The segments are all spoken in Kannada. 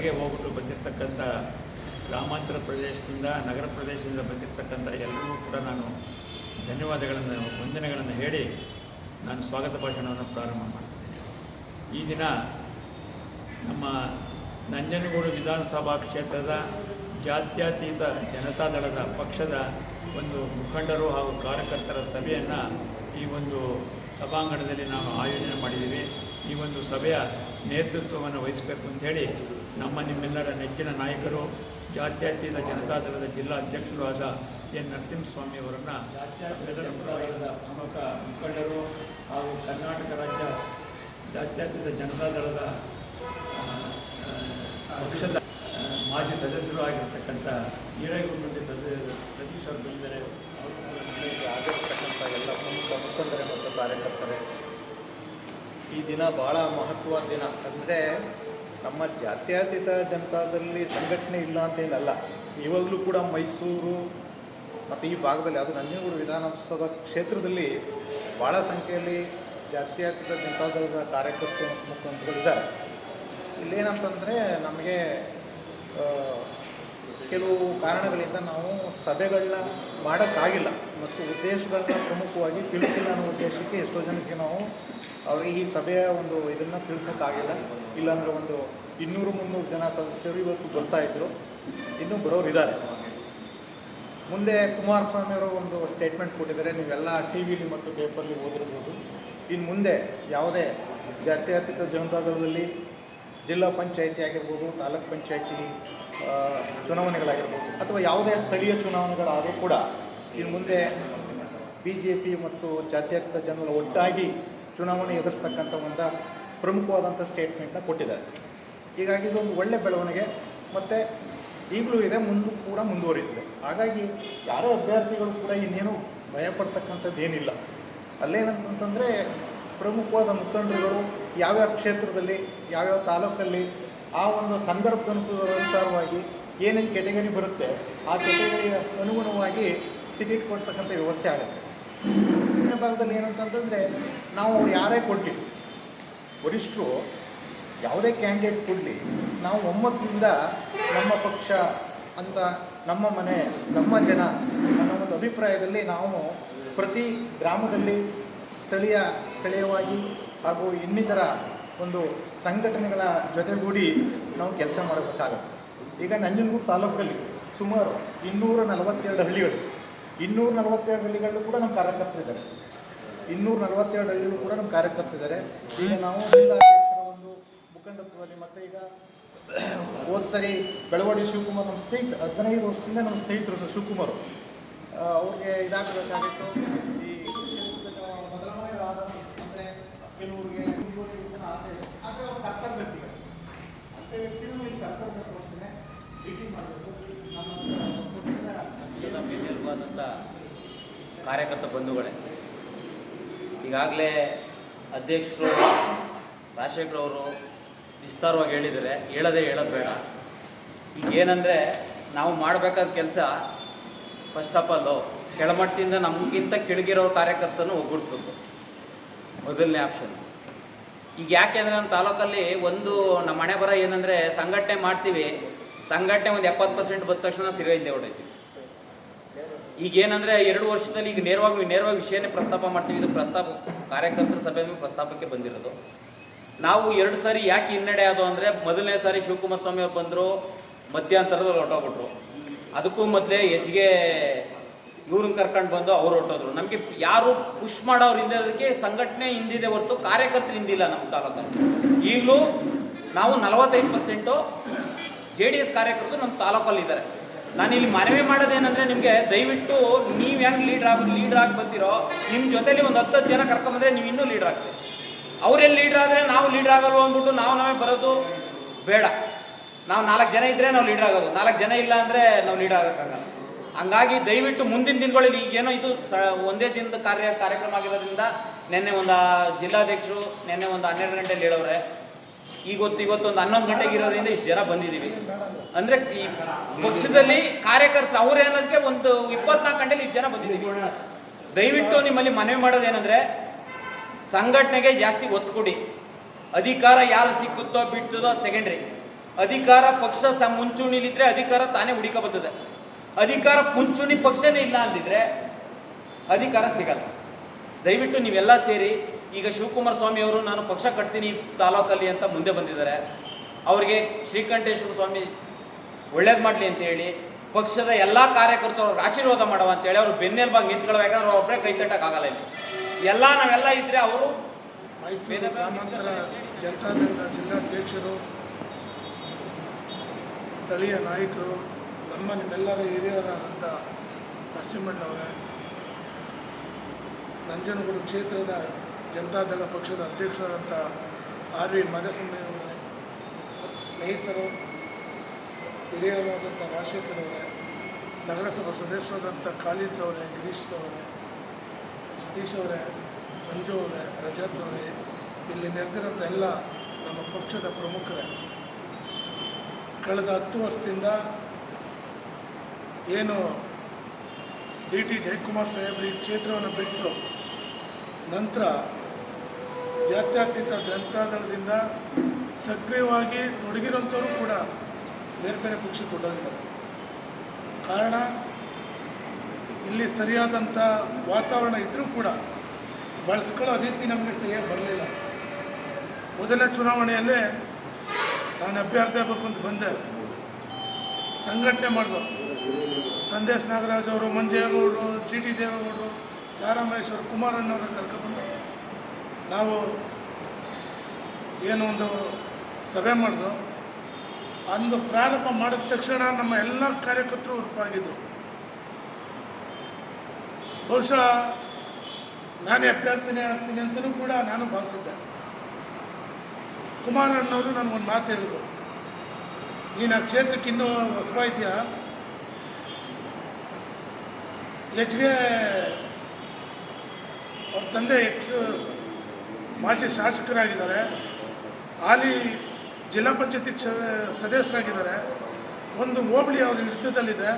ಕರೆಗೆ ಹೋಗ್ಬಿಟ್ಟು ಬಂದಿರತಕ್ಕಂಥ ಗ್ರಾಮಾಂತರ ಪ್ರದೇಶದಿಂದ, ನಗರ ಪ್ರದೇಶದಿಂದ ಬಂದಿರತಕ್ಕಂಥ ಎಲ್ಲರಿಗೂ ಕೂಡ ನಾನು ಧನ್ಯವಾದಗಳನ್ನು, ವಂದನೆಗಳನ್ನು ಹೇಳಿ ನಾನು ಸ್ವಾಗತ ಭಾಷಣವನ್ನು ಪ್ರಾರಂಭ ಮಾಡ್ತೀನಿ. ಈ ದಿನ ನಮ್ಮ ನಂಜನಗೂಡು ವಿಧಾನಸಭಾ ಕ್ಷೇತ್ರದ ಜಾತ್ಯತೀತ ಜನತಾದಳದ ಪಕ್ಷದ ಒಂದು ಮುಖಂಡರು ಹಾಗೂ ಕಾರ್ಯಕರ್ತರ ಸಭೆಯನ್ನು ಈ ಒಂದು ಸಭಾಂಗಣದಲ್ಲಿ ನಾವು ಆಯೋಜನೆ ಮಾಡಿದ್ದೀವಿ. ಈ ಒಂದು ಸಭೆಯ ನೇತೃತ್ವವನ್ನು ವಹಿಸಬೇಕು ಅಂತೇಳಿ ನಮ್ಮ ನಿಮ್ಮೆಲ್ಲರ ನೆಚ್ಚಿನ ನಾಯಕರು, ಜಾತ್ಯತೀತ ಜನತಾದಳದ ಜಿಲ್ಲಾ ಅಧ್ಯಕ್ಷರು ಆದ ಎನ್. ನರಸಿಂಹಸ್ವಾಮಿ ಅವರನ್ನು ಪ್ರಮುಖ ಮುಖಂಡರು ಹಾಗೂ ಕರ್ನಾಟಕ ರಾಜ್ಯ ಜಾತ್ಯತೀತ ಜನತಾದಳದ ಪಕ್ಷದ ಮಾಜಿ ಸದಸ್ಯರು ಆಗಿರ್ತಕ್ಕಂಥ ಈರೇಗುಂಡಿ ಸದಸ್ಯ ಸತೀಶ್ ಅವರು ನಮಗೆ ಆಗಿರ್ತಕ್ಕಂಥ ಎಲ್ಲ ಪ್ರಮುಖ ಮುಖಂಡರೇ ಮತ್ತು ಕಾರ್ಯಕರ್ತರೇ. ಈ ದಿನ ಭಾಳ ಮಹತ್ವದ ದಿನ. ಅಂದರೆ ನಮ್ಮ ಜಾತ್ಯತೀತ ಜನತಾದಲ್ಲಿ ಸಂಘಟನೆ ಇಲ್ಲ ಅಂತ ಅಂತೇನಲ್ಲ ಇವಾಗಲೂ ಕೂಡ ಮೈಸೂರು ಮತ್ತು ಈ ಭಾಗದಲ್ಲಿ, ಅದು ನಂಜನಗೂಡು ವಿಧಾನಸಭಾ ಕ್ಷೇತ್ರದಲ್ಲಿ ಭಾಳ ಸಂಖ್ಯೆಯಲ್ಲಿ ಜಾತ್ಯತೀತ ಜನತಾದಳದ ಕಾರ್ಯಕರ್ತರು ಮತ್ತು ಮುಖಂಡರುಗಳಿದ್ದಾರೆ. ಇಲ್ಲೇನಂತಂದರೆ ನಮಗೆ ಕೆಲವು ಕಾರಣಗಳಿಂದ ನಾವು ಸಭೆಗಳನ್ನ ಮಾಡೋಕ್ಕಾಗಿಲ್ಲ. ಮತ್ತು ಉದ್ದೇಶಗಳನ್ನ ಪ್ರಮುಖವಾಗಿ ತಿಳಿಸಿಲ್ಲ ಅನ್ನೋ ಉದ್ದೇಶಕ್ಕೆ ಎಷ್ಟೋ ಜನಕ್ಕೆ ನಾವು ಅವರಿಗೆ ಈ ಸಭೆಯ ಒಂದು ಇದನ್ನು ತಿಳಿಸೋಕ್ಕಾಗಿಲ್ಲ. ಇಲ್ಲಾಂದರೆ ಒಂದು ಇನ್ನೂರು ಮುನ್ನೂರು ಜನ ಸದಸ್ಯರು ಇವತ್ತು ಬರ್ತಾ ಇದ್ದರು ಇನ್ನೂ ಬರೋರು ಇದ್ದಾರೆ. ಮುಂದೆ ಕುಮಾರಸ್ವಾಮಿ ಅವರು ಒಂದು ಸ್ಟೇಟ್ಮೆಂಟ್ ಕೊಟ್ಟಿದ್ದಾರೆ. ನೀವೆಲ್ಲ ಟಿ ವಿಲಿ ಮತ್ತು ಪೇಪರ್ಲಿ ಓದಿರ್ಬೋದು. ಇನ್ನು ಮುಂದೆ ಯಾವುದೇ ಜಾತ್ಯತೀತ ಜನತಾದಳದಲ್ಲಿ ಜಿಲ್ಲಾ ಪಂಚಾಯಿತಿ ಆಗಿರ್ಬೋದು, ತಾಲೂಕ್ ಪಂಚಾಯಿತಿ ಚುನಾವಣೆಗಳಾಗಿರ್ಬೋದು, ಅಥವಾ ಯಾವುದೇ ಸ್ಥಳೀಯ ಚುನಾವಣೆಗಳಾದರೂ ಕೂಡ ಇನ್ನು ಮುಂದೆ ಬಿ ಜೆ ಪಿ ಮತ್ತು ಜಾತ್ಯತೀತ ಜನರು ಒಟ್ಟಾಗಿ ಚುನಾವಣೆ ಎದುರಿಸ್ತಕ್ಕಂಥ ಒಂದು ಪ್ರಮುಖವಾದಂಥ ಸ್ಟೇಟ್ಮೆಂಟ್ನ ಕೊಟ್ಟಿದ್ದಾರೆ. ಹೀಗಾಗಿ ಇದೊಂದು ಒಳ್ಳೆ ಬೆಳವಣಿಗೆ ಮತ್ತು ಈಗಲೂ ಇದೆ, ಮುಂದೆ ಕೂಡ ಮುಂದುವರಿತಿದೆ. ಹಾಗಾಗಿ ಯಾರೋ ಅಭ್ಯರ್ಥಿಗಳು ಕೂಡ ಇನ್ನೇನು ಭಯಪಡ್ತಕ್ಕಂಥದ್ದು ಏನಿಲ್ಲ. ಅಲ್ಲೇನಂತಂತಂದರೆ ಪ್ರಮುಖವಾದ ಮುಖಂಡರುಗಳು ಯಾವ್ಯಾವ ಕ್ಷೇತ್ರದಲ್ಲಿ, ಯಾವ್ಯಾವ ತಾಲೂಕಲ್ಲಿ, ಆ ಒಂದು ಸಂದರ್ಭದ ಅನುಸಾರವಾಗಿ ಏನೇನು ಕೆಟಗರಿ ಬರುತ್ತೆ, ಆ ಕೆಟಗರಿಯ ಅನುಗುಣವಾಗಿ ಟಿಕೆಟ್ ಕೊಡ್ತಕ್ಕಂಥ ವ್ಯವಸ್ಥೆ ಆಗುತ್ತೆ. ಇನ್ನ ಭಾಗದಲ್ಲಿ ಏನಂತಂತಂದರೆ, ನಾವು ಅವ್ರು ಯಾರೇ ಕೊಡಲಿ, ವರಿಷ್ಠರು ಯಾವುದೇ ಕ್ಯಾಂಡಿಡೇಟ್ ಕೊಡಲಿ, ನಾವು ಒಮ್ಮತದಿಂದ ನಮ್ಮ ಪಕ್ಷ ಅಂತ ನಮ್ಮ ಮನೆ, ನಮ್ಮ ಜನ ಅನ್ನೋ ಒಂದು ಅಭಿಪ್ರಾಯದಲ್ಲಿ ನಾವು ಪ್ರತಿ ಗ್ರಾಮದಲ್ಲಿ ಸ್ಥಳೀಯ, ಸ್ಥಳೀಯವಾಗಿ ಹಾಗೂ ಇನ್ನಿತರ ಒಂದು ಸಂಘಟನೆಗಳ ಜೊತೆಗೂಡಿ ನಾವು ಕೆಲಸ ಮಾಡಬೇಕಾಗುತ್ತೆ. ಈಗ ನಂಜನಗೂಡು ತಾಲೂಕಲ್ಲಿ ಸುಮಾರು ಇನ್ನೂರ ನಲವತ್ತೆರಡು ಹಳ್ಳಿಗಳು. ಇನ್ನೂರ ನಲವತ್ತೆರಡು ಹಳ್ಳಿಗಳಲ್ಲೂ ಕೂಡ ನಮ್ಮ ಕಾರ್ಯಕರ್ತರಿದ್ದಾರೆ ಇನ್ನೂರ ನಲವತ್ತೆರಡು ಹಳ್ಳಿಗಳು ಕೂಡ ನಮ್ಮ ಕಾರ್ಯಕರ್ತರಿದ್ದಾರೆ ಈಗ ನಾವು ಜಿಲ್ಲಾಧ್ಯಕ್ಷರ ಒಂದು ಮುಖಂಡತ್ವದಲ್ಲಿ ಮತ್ತೆ ಈಗ ಹೋದ ಸರಿ ಬೆಳವಾಡಿ ಶಿವಕುಮಾರ್ ನಮ್ಮ ಸ್ನೇಹಿತ, ಹದಿನೈದು ವರ್ಷದಿಂದ ನಮ್ಮ ಸ್ನೇಹಿತರು ಸರ್ ಶಿವಕುಮಾರ್. ಅವ್ರಿಗೆ ಇದಾಗಬೇಕಾಗಿತ್ತು. ಈ ಅಂದರೆ ಆಸೆ ಆದರೆ ಕರ್ತವ್ಯ ವ್ಯಕ್ತಿಗಳು ಅಂಥ ವ್ಯಕ್ತಿಗಳು ಇಲ್ಲಿ ಕರ್ತವ್ಯ ಮೀಟಿಂಗ್ ಮಾಡಬೇಕು. ನಮ್ಮ ಪ್ರೀತಿಯಲ್ವಾದಂಥ ಕಾರ್ಯಕರ್ತ ಬಂಧುಗಳೇ. ಈಗಾಗಲೇ ಅಧ್ಯಕ್ಷರು ರಾಜಶೇಖರ್ ಅವರು ವಿಸ್ತಾರವಾಗಿ ಹೇಳಿದ್ದಾರೆ ಹೇಳೋದೇ ಹೇಳೋದು ಬೇಡ ಈಗ ಏನಂದರೆ ನಾವು ಮಾಡಬೇಕಾದ ಕೆಲಸ ಫಸ್ಟ್ ಆಫ್ ಆಲು ಕೆಳಮಟ್ಟದಿಂದ ನಮಗಿಂತ ಕೆಳಗಿರೋ ಕಾರ್ಯಕರ್ತನ ಒಗ್ಗೂಡಿಸ್ಬೇಕು. ಮೊದಲನೇ ಆಪ್ಷನ್ ಈಗ ಯಾಕೆಂದರೆ ನಮ್ಮ ತಾಲೂಕಲ್ಲಿ ಒಂದು ನಮ್ಮ ಮನೆ ಬರ ಏನಂದರೆ ಸಂಘಟನೆ ಮಾಡ್ತೀವಿ. ಸಂಘಟನೆ ಒಂದು ಎಪ್ಪತ್ತು ಪರ್ಸೆಂಟ್ ಬಂದ ತಕ್ಷಣ ತಿರುಗಿ ಹಿಂದೆ ಹೊಡೈತಿ ಈಗ ಏನಂದ್ರೆ ಎರಡು ವರ್ಷದಲ್ಲಿ ಈಗ ನೇರವಾಗಿ ನೇರವಾಗಿ ವಿಷಯನೇ ಪ್ರಸ್ತಾಪ ಮಾಡ್ತೀವಿ. ಇದು ಪ್ರಸ್ತಾಪ ಕಾರ್ಯಕರ್ತರ ಸಭೆ ಪ್ರಸ್ತಾಪಕ್ಕೆ ಬಂದಿರೋದು. ನಾವು ಎರಡು ಸಾರಿ ಯಾಕೆ ಹಿನ್ನಡೆ ಆದವು ಅಂದರೆ ಮೊದಲನೇ ಸಾರಿ ಶಿವಕುಮಾರ್ ಸ್ವಾಮಿ ಅವ್ರು ಬಂದರು, ಮಧ್ಯಂತರದಲ್ಲಿ ಹೊರಟೋಗ್ಬಿಟ್ರು. ಅದಕ್ಕೂ ಮೊದಲೇ ಹೆಜ್ಗೆ ಇವ್ರನ್ನ ಕರ್ಕೊಂಡು ಬಂದು ಅವ್ರು ಹೊರಟೋದ್ರು. ನಮಗೆ ಯಾರು ಪುಷ್ ಮಾಡೋರು ಹಿಂದೆ ಸಂಘಟನೆ ಹಿಂದಿದೆ ಹೊರತು ಕಾರ್ಯಕರ್ತರು ಹಿಂದಿಲ್ಲ ನಮ್ಮ ತಾಲೂಕಲ್ಲಿ. ಈಗಲೂ ನಾವು ನಲವತ್ತೈದು ಪರ್ಸೆಂಟು ಜೆ ಡಿ ಎಸ್ ಕಾರ್ಯಕರ್ತರು ನಮ್ಮ ತಾಲೂಕಲ್ಲಿ ಇದ್ದಾರೆ ನಾನು ಇಲ್ಲಿ ಮನವಿ ಮಾಡೋದೇನಂದ್ರೆ ನಿಮಗೆ ದಯವಿಟ್ಟು ನೀವು ಹೆಂಗೆ ಲೀಡರ್ ಆಗ ಲೀಡ್ರ್ ಆಗಿ ಬಂದಿರೋ ನಿಮ್ಮ ಜೊತೆಲಿ ಒಂದು ಹತ್ತು ಜನ ಕರ್ಕೊಂಬಂದ್ರೆ ನೀವು ಇನ್ನೂ ಲೀಡ್ರ್ ಆಗ್ತೀರಿ. ಅವರೆಲ್ಲಿ ಲೀಡ್ರ್ ಆದರೆ ನಾವು ಲೀಡರ್ ಆಗಲ್ವ ಅಂದ್ಬಿಟ್ಟು ನಾವು ನಾವೇ ಬರೋದು ಬೇಡ. ನಾವು ನಾಲ್ಕು ಜನ ಇದ್ದರೆ ನಾವು ಲೀಡ್ರ್ ಆಗೋದು, ನಾಲ್ಕು ಜನ ಇಲ್ಲ ಅಂದರೆ ನಾವು ಲೀಡರ್ ಆಗೋಕ್ಕಾಗಲ್ಲ ಹಂಗಾಗಿ ದಯವಿಟ್ಟು ಮುಂದಿನ ದಿನಗಳಲ್ಲಿ ಈಗೇನೋ ಇದು ಸ ಒಂದೇ ದಿನದ ಕಾರ್ಯ ಕಾರ್ಯಕ್ರಮ ಆಗಿರೋದ್ರಿಂದ ನಿನ್ನೆ ಒಂದು ಜಿಲ್ಲಾಧ್ಯಕ್ಷರು, ನಿನ್ನೆ ಒಂದು ಹನ್ನೆರಡು ಗಂಟೆಯಲ್ಲಿ ಹೇಳೋರೆ ಇವತ್ತು ಇವತ್ತು ಒಂದು ಹನ್ನೊಂದು ಗಂಟೆಗೆ ಇರೋದ್ರಿಂದ ಇಷ್ಟು ಜನ ಬಂದಿದ್ದೀವಿ. ಅಂದರೆ ಈ ಪಕ್ಷದಲ್ಲಿ ಕಾರ್ಯಕರ್ತ ಅವ್ರೇನೋದಕ್ಕೆ ಒಂದು ಇಪ್ಪತ್ನಾಲ್ಕು ಗಂಟೆಲಿ ಇಷ್ಟು ಜನ ಬಂದಿದ್ದೀವಿ. ದಯವಿಟ್ಟು ನಿಮ್ಮಲ್ಲಿ ಮನವಿ ಮಾಡೋದೇನಂದ್ರೆ ಸಂಘಟನೆಗೆ ಜಾಸ್ತಿ ಒತ್ತು ಕೊಡಿ. ಅಧಿಕಾರ ಯಾರು ಸಿಕ್ಕುತ್ತೋ ಬಿಡ್ತದೋ ಸೆಕೆಂಡ್ರಿ ಅಧಿಕಾರ ಪಕ್ಷ ಸ ಮುಂಚೂಣಿಲಿದ್ರೆ ಅಧಿಕಾರ ತಾನೇ ಹುಡುಕ ಬರ್ತದೆ ಅಧಿಕಾರ ಮುಂಚೂಣಿ ಪಕ್ಷನೇ ಇಲ್ಲ ಅಂದಿದ್ರೆ ಅಧಿಕಾರ ಸಿಗಲ್ಲ. ದಯವಿಟ್ಟು ನೀವೆಲ್ಲ ಸೇರಿ ಈಗ ಶಿವಕುಮಾರ ಸ್ವಾಮಿ ಅವರು, ನಾನು ಪಕ್ಷ ಕಟ್ತೀನಿ ತಾಲೂಕಲ್ಲಿ ಅಂತ ಮುಂದೆ ಬಂದಿದ್ದಾರೆ. ಅವರಿಗೆ ಶ್ರೀಕಂಠೇಶ್ವರ ಸ್ವಾಮಿ ಒಳ್ಳೇದು ಮಾಡಲಿ ಅಂತ ಹೇಳಿ ಪಕ್ಷದ ಎಲ್ಲ ಕಾರ್ಯಕರ್ತರು ಅವ್ರಿಗೆ ಆಶೀರ್ವಾದ ಮಾಡುವ ಅಂತೇಳಿ ಅವರು ಬೆನ್ನೆಲ್ಬಾಗಿ ನಿಂತ್ಕೊಳ್ಳೋ ಯಾಕಂದ್ರೆ ಒಬ್ಬರೇ ಕೈ ತಟ್ಟಕ್ಕಾಗಲ್ಲ ಇಲ್ಲಿ. ಎಲ್ಲ ನಾವೆಲ್ಲ ಇದ್ರೆ ಅವರು ಮೈಸೂರು ಜನತಾದಳದ ಜಿಲ್ಲಾಧ್ಯಕ್ಷರು, ಸ್ಥಳೀಯ ನಾಯಕರು, ನಮ್ಮ ನಿಮ್ಮೆಲ್ಲರ ಹಿರಿಯರಾದಂಥ ನರಸಿಂಹಣ್ಣವರೇ, ನಂಜನಗೂಡು ಕ್ಷೇತ್ರದ ಜನತಾದಳ ಪಕ್ಷದ ಅಧ್ಯಕ್ಷರಾದಂಥ ಆರ್ ವಿ ಮಾಧಸ್ವಾಮಿಯವರೇ ಸ್ನೇಹಿತರು ಹಿರಿಯರಾದಂಥ ರಾಜಶೇಖರವರೇ ನಗರಸಭಾ ಸದಸ್ಯರಾದಂಥ ಖಾಲಿದ್ರವರೇ ಗಿರೀಶ್ ಅವರೇ, ಸತೀಶ್ ಅವರೇ, ಸಂಜು ಅವರೇ, ರಜತ್ ಅವರೇ, ಇಲ್ಲಿ ನೆರೆದಿರೋಂಥ ಎಲ್ಲ ನಮ್ಮ ಪಕ್ಷದ ಪ್ರಮುಖರೇ. ಕಳೆದ ಹತ್ತು ವರ್ಷದಿಂದ ಏನು ಡಿ ಟಿ ಜಯಕುಮಾರ್ ಸಾಹೇಬರು ಈ ಕ್ಷೇತ್ರವನ್ನು ಬಿಟ್ಟರು, ನಂತರ ಜಾತ್ಯತೀತ ಜನತಾದಳದಿಂದ ಸಕ್ರಿಯವಾಗಿ ತೊಡಗಿರೋಂಥವ್ರು ಕೂಡ ಬೇರೆ ಬೇರೆ ಪಕ್ಷಕ್ಕೆ ಕೊಡೋದಿಲ್ಲ. ಕಾರಣ, ಇಲ್ಲಿ ಸರಿಯಾದಂಥ ವಾತಾವರಣ ಇದ್ದರೂ ಕೂಡ ಬಳಸ್ಕೊಳ್ಳೋ ರೀತಿ ನಮಗೆ ಸರಿಯಾಗಿ ಬರಲಿಲ್ಲ. ಮೊದಲನೇ ಚುನಾವಣೆಯಲ್ಲೇ ನಾನು ಅಭ್ಯರ್ಥಿ ಆಗಬೇಕು ಅಂತ ಬಂದೆ. ಸಂಘಟನೆ ಮಾಡಿದ್ರು ಸಂದೇಶ್ ನಾಗರಾಜ್ ಅವರು, ಮಂಜೇಗೌಡರು, ಜಿ ಟಿ ದೇವೇಗೌಡರು ಸಾರಾಮಹೇಶ್ವರು ಕುಮಾರಣ್ಣವ್ರನ್ನ ಕರ್ಕೊಬಂದು ನಾವು ಏನು ಒಂದು ಸಭೆ ಮಾಡಿದ್ರು ಅಂದು ಪ್ರಾರಂಭ ಮಾಡಿದ ತಕ್ಷಣ ನಮ್ಮ ಎಲ್ಲ ಕಾರ್ಯಕರ್ತರು ಉರುಪಾಗಿದ್ದರು ಬಹುಶಃ ನಾನೇ ಅಭ್ಯರ್ಥಿನೇ ಆಗ್ತೀನಿ ಅಂತಲೂ ಕೂಡ ನಾನು ಭಾವಿಸಿದ್ದೆ. ಕುಮಾರಣ್ಣವರು ನನಗೊಂದು ಮಾತು ಹೇಳಿದರು. ನೀನು ಆ ಕ್ಷೇತ್ರಕ್ಕೆ ಇನ್ನೂ ಹೊಸಬ ಇದೆಯಾ ಅವ್ರ ತಂದೆ ಎಕ್ಸ್ ಮಾಜಿ ಶಾಸಕರಾಗಿದ್ದಾರೆ. ಹಾಲಿ ಜಿಲ್ಲಾ ಪಂಚಾಯತಿ ಸದಸ್ಯರಾಗಿದ್ದಾರೆ. ಒಂದು ಹೋಬಳಿ ಅವರ ಹಿಡಿತದಲ್ಲಿದೆ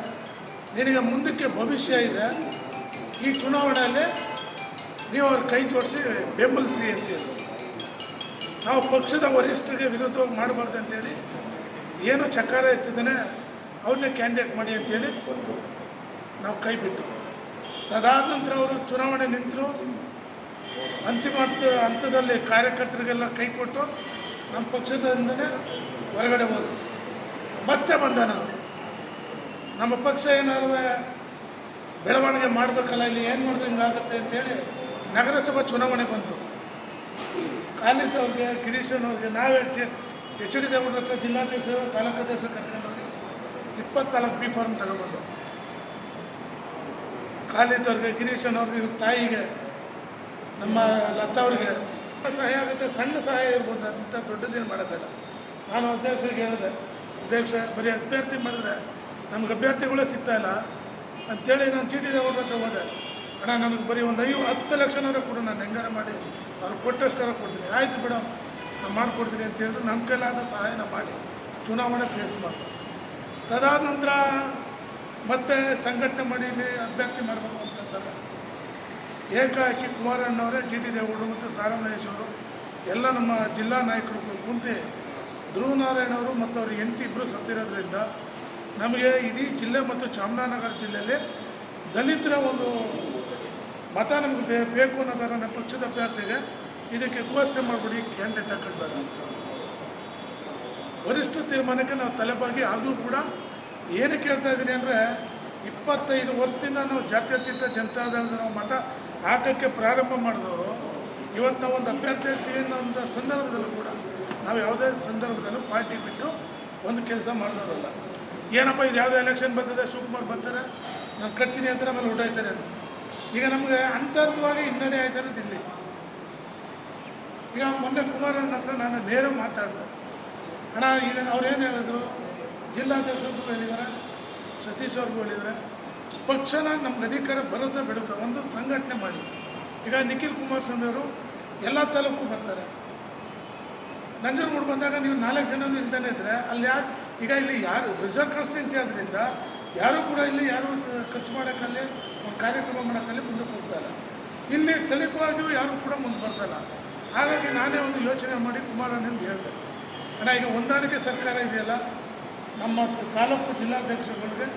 ನಿನಗೆ ಮುಂದಕ್ಕೆ ಭವಿಷ್ಯ ಇದೆ. ಈ ಚುನಾವಣೆಯಲ್ಲಿ ನೀವು ಅವ್ರ ಕೈ ಜೋಡಿಸಿ ಬೆಂಬಲಿಸಿ ಅಂತೇಳಿ ನಾವು ಪಕ್ಷದ ವರಿಷ್ಠರಿಗೆ ವಿರುದ್ಧವಾಗಿ ಮಾಡಬಾರ್ದು ಅಂತೇಳಿ ಏನು ಚಕಾರ ಎತ್ತಿದ್ದಾನೆ ಅವ್ರನ್ನೇ ಕ್ಯಾಂಡಿಡೇಟ್ ಮಾಡಿ ಅಂತೇಳಿ ನಾವು ಕೈ ಬಿಟ್ಟು. ತದಾದ ನಂತರ ಅವರು ಚುನಾವಣೆ ನಿಂತರು. ಅಂತಿಮ ಹಂತ, ಹಂತದಲ್ಲಿ ಕಾರ್ಯಕರ್ತರಿಗೆಲ್ಲ ಕೈ ಕೊಟ್ಟು ನಮ್ಮ ಪಕ್ಷದಿಂದನೇ ಹೊರಗಡೆ ಹೋದರು. ಮತ್ತೆ ಬಂದ ನಾನು. ನಮ್ಮ ಪಕ್ಷ ಏನಾದರೂ ಬೆಳವಣಿಗೆ ಮಾಡಬೇಕಲ್ಲ, ಇಲ್ಲಿ ಏನು ಮಾಡಿದ್ರೆ ಹಿಂಗಾಗುತ್ತೆ ಅಂತೇಳಿ ನಗರಸಭಾ ಚುನಾವಣೆ ಬಂತು. ಕಾಲಿತ್ ಅವ್ರಿಗೆ, ಗಿರೀಶನ್ ಅವ್ರಿಗೆ, ನಾವೇ ಎಚ್ ಡಿ ದೇವರ ಹತ್ರ ಜಿಲ್ಲಾಧ್ಯಕ್ಷರು ತಾಲೂಕಾಧ್ಯಕ್ಷ ಕರ್ಕೊಂಡೋಗಿ ಇಪ್ಪತ್ನಾಲ್ಕು ಬಿ ಫಾರ್ಮ್ ತಗೊಬಂದು. ಖಾಲಿದ್ ಅವ್ರಿಗೆ, ಗಿರೀಶನ್ ಅವ್ರಿಗೆ, ಇವ್ರ ತಾಯಿಗೆ ನಮ್ಮ ಲತಾ ಅವರಿಗೆ ಸಹಾಯ ಆಗುತ್ತೆ, ಸಣ್ಣ ಸಹಾಯ ಇರ್ಬೋದು ಅಂತ ದೊಡ್ಡದೇನು ಮಾಡೋದಿಲ್ಲ. ನಾನು ಅಧ್ಯಕ್ಷರಿಗೆ ಹೇಳಿದೆ, ಅಧ್ಯಕ್ಷ, ಬರೀ ಅಭ್ಯರ್ಥಿ ಮಾಡಿದ್ರೆ ನಮ್ಗೆ ಅಭ್ಯರ್ಥಿಗಳೇ ಸಿಗ್ತಾ ಇಲ್ಲ ಅಂತೇಳಿ ನಾನು ಚೀಟಿ ತಗೊಂಡ್ರೆ ಹೋದೆ. ಅಣ್ಣ, ನನಗೆ ಬರೀ ಒಂದು ಐವ ಹತ್ತು ಲಕ್ಷನಾರ ಕೊಡು, ನಾನು ಹೆಂಗಾರ ಮಾಡಿ ಅವ್ರು ಕೊಟ್ಟಷ್ಟರ ಕೊಡ್ತೀನಿ. ಆಯಿತು ಬಿಡು, ನಾನು ಮಾಡಿಕೊಡ್ತೀನಿ ಅಂತ ಹೇಳಿದ್ರು ನಮ್ಮ ಕೈಲಾದ ಸಹಾಯನ ಮಾಡಿ ಚುನಾವಣೆ ಫೇಸ್ ಮಾಡಿ. ತದಾದ ನಂತರ ಮತ್ತೆ ಸಂಘಟನೆ ಮಾಡಿ ಅಭ್ಯರ್ಥಿ ಮಾಡಬೇಕು ಏಕಾಏಕಿ ಕುಮಾರಣ್ಣವರೇ ಜಿ ಟಿ ದೇವೇಗೌಡರು ಮತ್ತು ಸಾರಮಹೇಶ್ ಅವರು, ಎಲ್ಲ ನಮ್ಮ ಜಿಲ್ಲಾ ನಾಯಕರು ನಾರಾಯಣ ಅವರು ಮತ್ತು ಅವ್ರ ಎಂಟು ಇಬ್ಬರು ಸತ್ತಿರೋದ್ರಿಂದ ನಮಗೆ ಇಡೀ ಜಿಲ್ಲೆ ಮತ್ತು ಚಾಮರಾಜನಗರ ಜಿಲ್ಲೆಯಲ್ಲಿ ದಲಿತರ ಒಂದು ಮತ ನಮಗೆ ಬೇಕು ಅನ್ನೋದರ ನಮ್ಮ ಪಕ್ಷದ ಅಭ್ಯರ್ಥಿಗೆ ಇದಕ್ಕೆ ಘೋಷಣೆ ಮಾಡಿಬಿಡಿ ಕ್ಯಾಂಡಿಡೇಟ್ ಹಾಕಬೇಡ ವರಿಷ್ಠ ತೀರ್ಮಾನಕ್ಕೆ ನಾವು ತಲೆಬಾಗಿ ಆದರೂ ಕೂಡ ಏನು ಕೇಳ್ತಾ ಇದ್ದೀನಿ ಅಂದರೆ ಇಪ್ಪತ್ತೈದು ವರ್ಷದಿಂದ ನಾವು ಜಾತ್ಯತೀತ ಜನತಾದಳದ ನಾವು ಮತ ಹಾಕೋಕ್ಕೆ ಪ್ರಾರಂಭ ಮಾಡಿದವರು, ಇವತ್ತು ನಾವು ಒಂದು ಅಭ್ಯರ್ಥಿ ಆಗ್ತೀವಿ ಅನ್ನೋ ಸಂದರ್ಭದಲ್ಲೂ ಕೂಡ ನಾವು ಯಾವುದೇ ಸಂದರ್ಭದಲ್ಲೂ ಪಾರ್ಟಿ ಬಿಟ್ಟು ಒಂದು ಕೆಲಸ ಮಾಡಿದವರಲ್ಲ ಏನಪ್ಪ, ಇದು ಯಾವುದೇ ಎಲೆಕ್ಷನ್ ಬರ್ತದೆ ಶಿವಕುಮಾರ್ ಬರ್ತಾರೆ, ನಾನು ಕಟ್ತೀನಿ ಅಂತ ಆಮೇಲೆ ಹೊರಟಾಯ್ತಾರೆ ಅಂತ. ಈಗ ನಮಗೆ ಹಂತ ಹಂತವಾಗಿ ಹಿನ್ನಡೆ ಆಯ್ತಾರೆ ಇಲ್ಲಿ. ಈಗ ಮೊನ್ನೆ ಅನ್ನ ಹತ್ರ ನಾನು ನೇರ ಮಾತಾಡಿದೆ. ಅಣ್ಣ, ಈಗ ಅವ್ರು ಏನು ಹೇಳಿದ್ರು? ಜಿಲ್ಲಾಧ್ಯಕ್ಷರು ಹೇಳಿದ್ದಾರೆ ಸತೀಶ್ ಅವ್ರಿಗೂ ಹೇಳಿದರೆ, ಪಕ್ಷನ ನಮ್ಗೆ ಅಧಿಕಾರ ಬರುತ್ತೆ ಬಿಡುತ್ತೆ, ಒಂದು ಸಂಘಟನೆ ಮಾಡಿ. ಈಗ ನಿಖಿಲ್ ಕುಮಾರಸ್ವಾಮಿ ಅವರು ಎಲ್ಲ ತಾಲೂಕು ಬರ್ತಾರೆ. ನಂಜನಗೂಡು ಬಂದಾಗ ನೀವು ನಾಲ್ಕು ಜನ ಇಲ್ದೇ ಇದ್ದರೆ ಅಲ್ಲಿ ಯಾರು ಈಗ ಇಲ್ಲಿ ಯಾರು ರಿಸರ್ವ್ ಕಾನ್ಸ್ಟಿಟ್ಯೂನ್ಸಿ ಆದ್ದರಿಂದ ಯಾರು ಕೂಡ ಇಲ್ಲಿ ಯಾರು ಖರ್ಚು ಮಾಡೋಕ್ಕಲ್ಲಿ ಒಂದು ಕಾರ್ಯಕ್ರಮ ಮಾಡೋಕ್ಕಲ್ಲಿ ಮುಂದಕ್ಕೆ ಹೋಗ್ತಾರೆ. ಇಲ್ಲಿ ಸ್ಥಳೀಯವಾಗಿಯೂ ಯಾರು ಕೂಡ ಮುಂದೆ ಬರ್ತಲ್ಲ ಹಾಗಾಗಿ ನಾನೇ ಒಂದು ಯೋಚನೆ ಮಾಡಿ ಕುಮಾರಣ್ಣಂದು ಹೇಳಿದೆ. ಅಣ್ಣ, ಈಗ ಹೊಂದಾಣಿಕೆ ಸರ್ಕಾರ ಇದೆಯಲ್ಲ ನಮ್ಮ ತಾಲೂಕು ಜಿಲ್ಲಾಧ್ಯಕ್ಷರುಗಳಿಗೆ